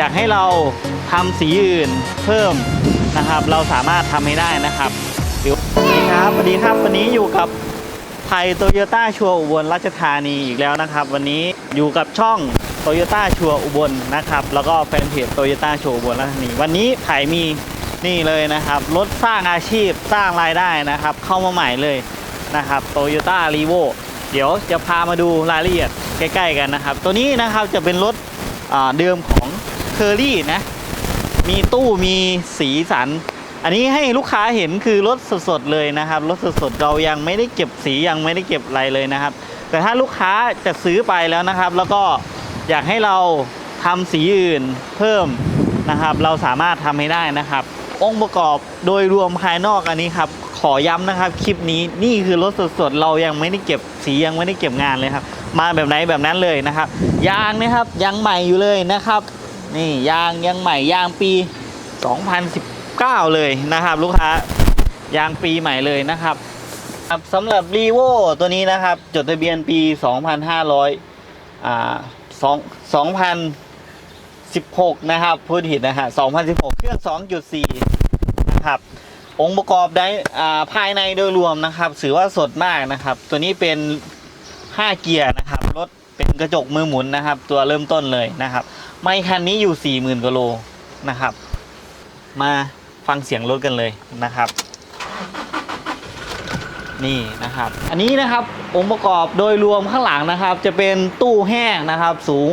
อยากให้เราทำสีอื่นเพิ่มนะครับ เราสามารถทำให้ได้นะครับเดี๋ยวสวัสดีครับสวัสดีครับวันนี้อยู่กับไทยโตโยต้าชัวอุบลราชธานีอีกแล้วนะครับ วันนี้อยู่กับช่องโตโยต้าชัวอุบลนะครับ แล้วก็แฟนเพจโตโยต้าชัวอุบลราชธานีวันนี้ไผ่มีนี่เลยนะครับรถสร้างอาชีพสร้างรายได้นะครับ เข้ามาใหม่เลยนะครับโตโยต้ารีโวเดี๋ยวจะพามาดูรายละเอียดใกล้ ๆ กันนะครับ ตัวนี้นะครับจะเป็นรถเดิมของ เคอรี่นะ มีตู้มีสีสัน อันนี้ให้ลูกค้าเห็นคือรถสดๆเลยนะครับรถสดๆเรายังไม่ได้เก็บสียังไม่ได้เก็บอะไรเลยนะครับ แต่ถ้าลูกค้าจะซื้อไปแล้วนะครับ แล้วก็อยากให้เราทำสีอื่นเพิ่มนะครับ เราสามารถทำให้ได้นะครับ องค์ประกอบโดยรวมภายนอกอันนี้ครับขอย้ำนะครับคลิปนี้นี่คือรถสดๆเรายังไม่ได้เก็บสียังไม่ได้เก็บงานเลยครับ มาแบบไหนแบบนั้นเลยนะครับ ยางนะครับยังใหม่อยู่เลยนะครับ นี่ยางยังใหม่ยางปี 2019 เลยนะครับ ลูกค้ายางปีใหม่เลยนะครับครับสำหรับรีโวตัวนี้นะครับ จดทะเบียนปี 2500อ่า2 2016 นะครับพูดผิดนะฮะ2016 เครื่อง 2.4 นะครับ องค์ประกอบได้อ่าภายในโดยรวมนะครับถือว่าสดมากนะครับ ตัวนี้เป็น 5 เกียร์นะครับ กระจกมือหมุนนะครับ ตัวเริ่มต้นเลยนะครับ ไม่คันนี้อยู่ 40,000กิโลนะครับ มาฟังเสียงรถกันเลยนะครับ นี่นะครับ อันนี้นะครับองค์ประกอบโดยรวมข้างหลังนะครับ จะเป็นตู้แห้งนะครับ สูง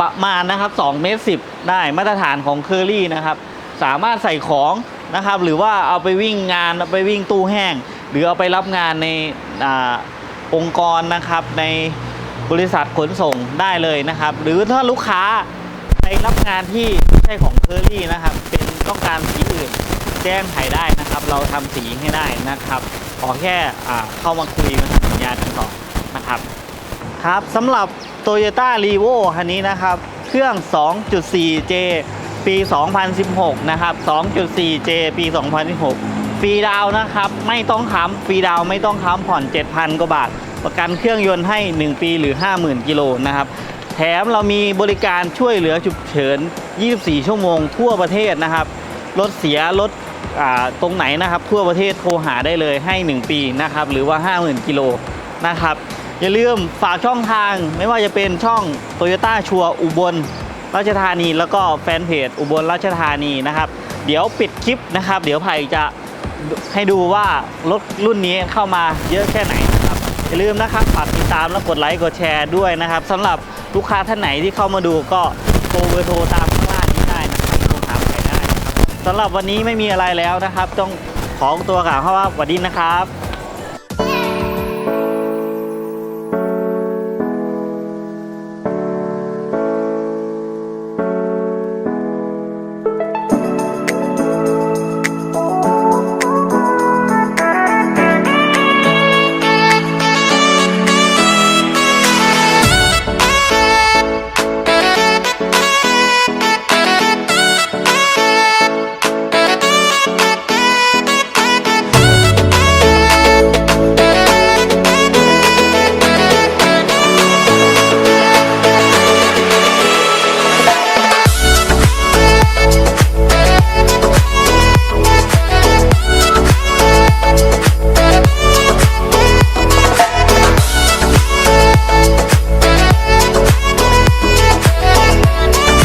ประมาณนะครับ2เมตร10 ได้มาตรฐานของเคอรี่นะครับ สามารถใส่ของนะครับ หรือว่าเอาไปวิ่งงานเอาไปวิ่งตู้แห้ง หรือเอาไปรับงานในอองค์กรนะครับใน บริษัทขนส่งได้เลยนะครับ หรือถ้าลูกค้าไปรับงานที่ไม่ใช่ของเคอรี่นะครับ เป็นต้องการสีอื่นแจ้งไขได้นะครับ เราทำสีให้ได้นะครับ ขอแค่เข้ามาคุยมาทำสัญญากันก่อนนะครับ ครับสำหรับ Toyota r e v o คันนี้นะครับ เครื่อง 2.4J ปี 2016 นะครับ 2.4J ปี 2016 ฟรีดาวนะครับ ไม่ต้องค้ำฟรีดาวไม่ต้องค้ำผ่อน 7,000 กว่าบาท ประกันเครื่องยนต์ให้ 1 ปีหรือ 50,000 กิโลนะครับแถมเรามีบริการช่วยเหลือฉุกเฉิน 24 ชั่วโมงทั่วประเทศนะครับรถเสียรถตรงไหนนะครับ ทั่วประเทศโทรหาได้เลยให้ 1 ปีนะครับ หรือว่า 50,000 กิโลนะครับอย่าลืมฝากช่องทางไม่ว่าจะเป็นช่อง Toyota ชัวอุบลราชธานีแล้วก็แฟนเพจอุบลราชธานีนะครับ เดี๋ยวปิดคลิปนะครับ เดี๋ยวไผ่จะให้ดูว่ารถรุ่นนี้เข้ามาเยอะแค่ไหน อย่าลืมนะครับฝากติดตามและกดไลค์กดแชร์ด้วยนะครับสำหรับลูกค้าท่านไหนที่เข้ามาดูก็โทรเบอร์โทรตามข้างล่างนี้ได้นะครับโทรถามใครได้นะครับสำหรับวันนี้ไม่มีอะไรแล้วนะครับ ต้องขอตัวกล่าวคำว่าสวัสดีนะครับ